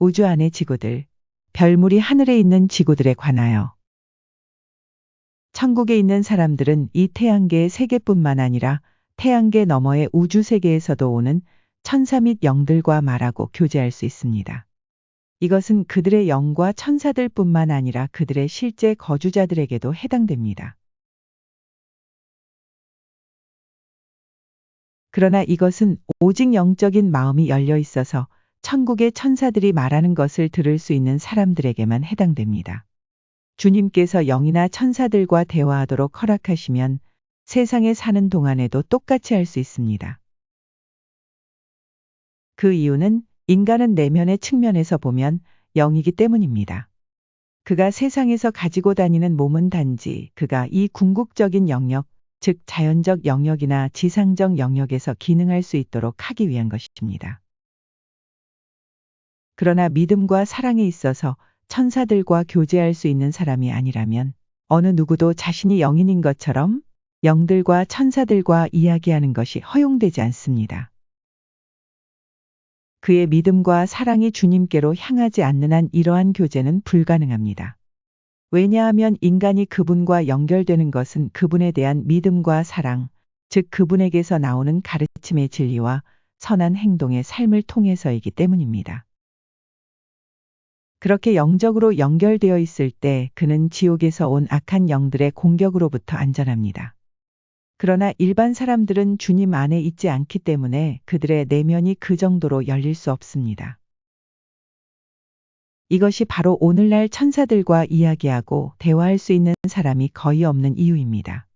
우주 안의 지구들, 별물이 하늘에 있는 지구들에 관하여 천국에 있는 사람들은 이 태양계의 세계뿐만 아니라 태양계 너머의 우주 세계에서도 오는 천사 및 영들과 말하고 교제할 수 있습니다. 이것은 그들의 영과 천사들 뿐만 아니라 그들의 실제 거주자들에게도 해당됩니다. 그러나 이것은 오직 영적인 마음이 열려 있어서 천국의 천사들이 말하는 것을 들을 수 있는 사람들에게만 해당됩니다. 주님께서 영이나 천사들과 대화하도록 허락하시면 세상에 사는 동안에도 똑같이 할 수 있습니다. 그 이유는 인간은 내면의 측면에서 보면 영이기 때문입니다. 그가 세상에서 가지고 다니는 몸은 단지 그가 이 궁극적인 영역, 즉 자연적 영역이나 지상적 영역에서 기능할 수 있도록 하기 위한 것입니다. 그러나 믿음과 사랑에 있어서 천사들과 교제할 수 있는 사람이 아니라면 어느 누구도 자신이 영인인 것처럼 영들과 천사들과 이야기하는 것이 허용되지 않습니다. 그의 믿음과 사랑이 주님께로 향하지 않는 한 이러한 교제는 불가능합니다. 왜냐하면 인간이 그분과 연결되는 것은 그분에 대한 믿음과 사랑, 즉 그분에게서 나오는 가르침의 진리와 선한 행동의 삶을 통해서이기 때문입니다. 그렇게 영적으로 연결되어 있을 때 그는 지옥에서 온 악한 영들의 공격으로부터 안전합니다. 그러나 일반 사람들은 주님 안에 있지 않기 때문에 그들의 내면이 그 정도로 열릴 수 없습니다. 이것이 바로 오늘날 천사들과 이야기하고 대화할 수 있는 사람이 거의 없는 이유입니다.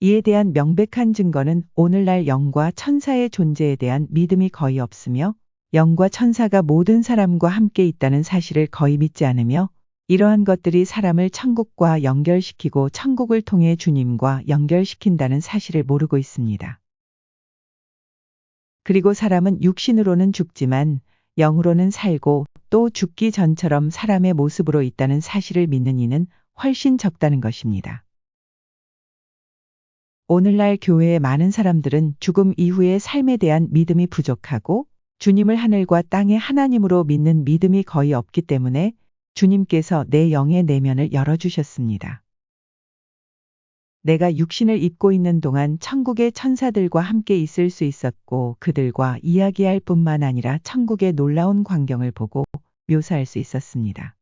이에 대한 명백한 증거는 오늘날 영과 천사의 존재에 대한 믿음이 거의 없으며 영과 천사가 모든 사람과 함께 있다는 사실을 거의 믿지 않으며 이러한 것들이 사람을 천국과 연결시키고 천국을 통해 주님과 연결시킨다는 사실을 모르고 있습니다. 그리고 사람은 육신으로는 죽지만 영으로는 살고 또 죽기 전처럼 사람의 모습으로 있다는 사실을 믿는 이는 훨씬 적다는 것입니다. 오늘날 교회의 많은 사람들은 죽음 이후의 삶에 대한 믿음이 부족하고 주님을 하늘과 땅의 하나님으로 믿는 믿음이 거의 없기 때문에 주님께서 내 영의 내면을 열어주셨습니다. 내가 육신을 입고 있는 동안 천국의 천사들과 함께 있을 수 있었고 그들과 이야기할 뿐만 아니라 천국의 놀라운 광경을 보고 묘사할 수 있었습니다.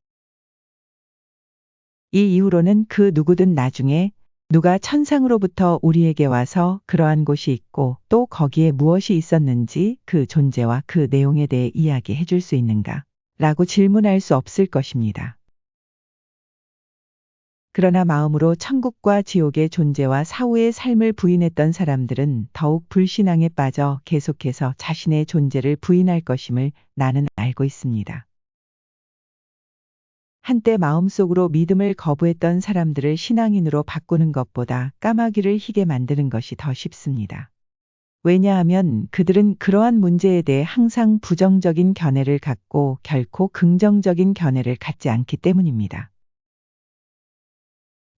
이 이후로는 그 누구든 나중에 누가 천상으로부터 우리에게 와서 그러한 곳이 있고 또 거기에 무엇이 있었는지 그 존재와 그 내용에 대해 이야기해 줄 수 있는가 라고 질문할 수 없을 것입니다. 그러나 마음으로 천국과 지옥의 존재와 사후의 삶을 부인했던 사람들은 더욱 불신앙에 빠져 계속해서 자신의 존재를 부인할 것임을 나는 알고 있습니다. 한때 마음속으로 믿음을 거부했던 사람들을 신앙인으로 바꾸는 것보다 까마귀를 희게 만드는 것이 더 쉽습니다. 왜냐하면 그들은 그러한 문제에 대해 항상 부정적인 견해를 갖고 결코 긍정적인 견해를 갖지 않기 때문입니다.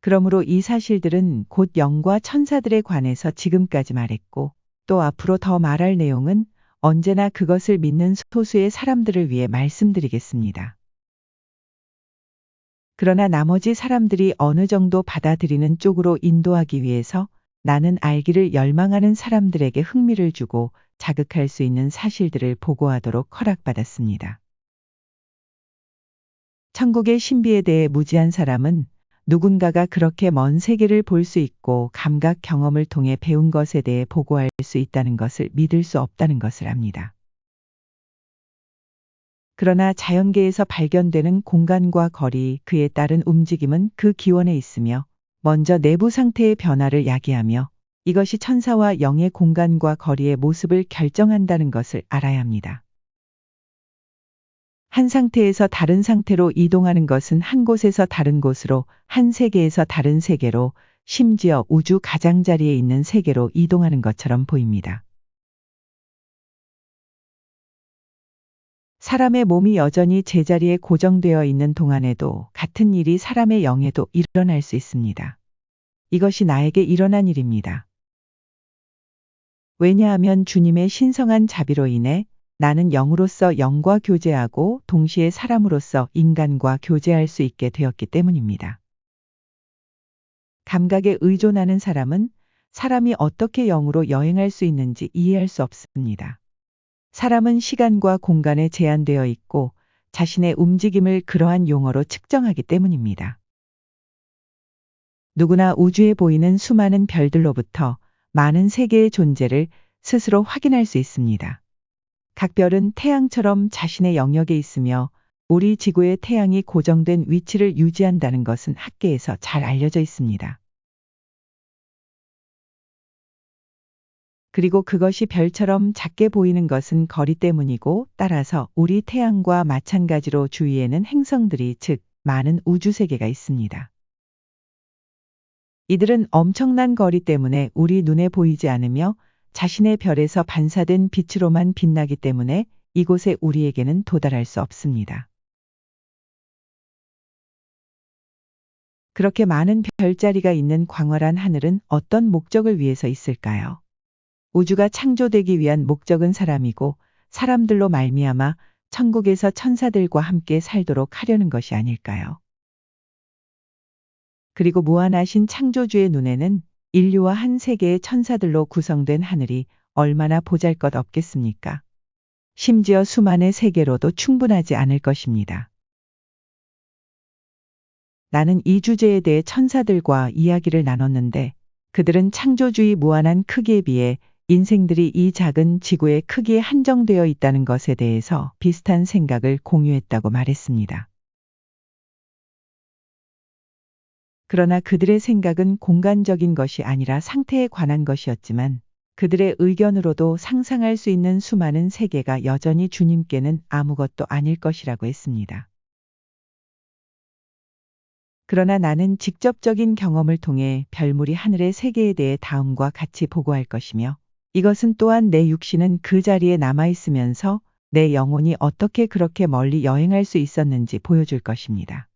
그러므로 이 사실들은 곧 영과 천사들에 관해서 지금까지 말했고 또 앞으로 더 말할 내용은 언제나 그것을 믿는 소수의 사람들을 위해 말씀드리겠습니다. 그러나 나머지 사람들이 어느 정도 받아들이는 쪽으로 인도하기 위해서 나는 알기를 열망하는 사람들에게 흥미를 주고 자극할 수 있는 사실들을 보고하도록 허락받았습니다. 천국의 신비에 대해 무지한 사람은 누군가가 그렇게 먼 세계를 볼 수 있고 감각 경험을 통해 배운 것에 대해 보고할 수 있다는 것을 믿을 수 없다는 것을 압니다. 그러나 자연계에서 발견되는 공간과 거리, 그에 따른 움직임은 그 기원에 있으며 먼저 내부 상태의 변화를 야기하며 이것이 천사와 영의 공간과 거리의 모습을 결정한다는 것을 알아야 합니다. 한 상태에서 다른 상태로 이동하는 것은 한 곳에서 다른 곳으로, 한 세계에서 다른 세계로, 심지어 우주 가장자리에 있는 세계로 이동하는 것처럼 보입니다. 사람의 몸이 여전히 제자리에 고정되어 있는 동안에도 같은 일이 사람의 영에도 일어날 수 있습니다. 이것이 나에게 일어난 일입니다. 왜냐하면 주님의 신성한 자비로 인해 나는 영으로서 영과 교제하고 동시에 사람으로서 인간과 교제할 수 있게 되었기 때문입니다. 감각에 의존하는 사람은 사람이 어떻게 영으로 여행할 수 있는지 이해할 수 없습니다. 사람은 시간과 공간에 제한되어 있고 자신의 움직임을 그러한 용어로 측정하기 때문입니다. 누구나 우주에 보이는 수많은 별들로부터 많은 세계의 존재를 스스로 확인할 수 있습니다. 각 별은 태양처럼 자신의 영역에 있으며 우리 지구의 태양이 고정된 위치를 유지한다는 것은 학계에서 잘 알려져 있습니다. 그리고 그것이 별처럼 작게 보이는 것은 거리 때문이고 따라서 우리 태양과 마찬가지로 주위에는 행성들이 즉 많은 우주 세계가 있습니다. 이들은 엄청난 거리 때문에 우리 눈에 보이지 않으며 자신의 별에서 반사된 빛으로만 빛나기 때문에 이곳에 우리에게는 도달할 수 없습니다. 그렇게 많은 별자리가 있는 광활한 하늘은 어떤 목적을 위해서 있을까요? 우주가 창조되기 위한 목적은 사람이고 사람들로 말미암아 천국에서 천사들과 함께 살도록 하려는 것이 아닐까요? 그리고 무한하신 창조주의 눈에는 인류와 한 세계의 천사들로 구성된 하늘이 얼마나 보잘 것 없겠습니까? 심지어 수만의 세계로도 충분하지 않을 것입니다. 나는 이 주제에 대해 천사들과 이야기를 나눴는데 그들은 창조주의 무한한 크기에 비해 인생들이 이 작은 지구의 크기에 한정되어 있다는 것에 대해서 비슷한 생각을 공유했다고 말했습니다. 그러나 그들의 생각은 공간적인 것이 아니라 상태에 관한 것이었지만 그들의 의견으로도 상상할 수 있는 수많은 세계가 여전히 주님께는 아무것도 아닐 것이라고 했습니다. 그러나 나는 직접적인 경험을 통해 별무리 하늘의 세계에 대해 다음과 같이 보고할 것이며 이것은 또한 내 육신은 그 자리에 남아있으면서 내 영혼이 어떻게 그렇게 멀리 여행할 수 있었는지 보여줄 것입니다.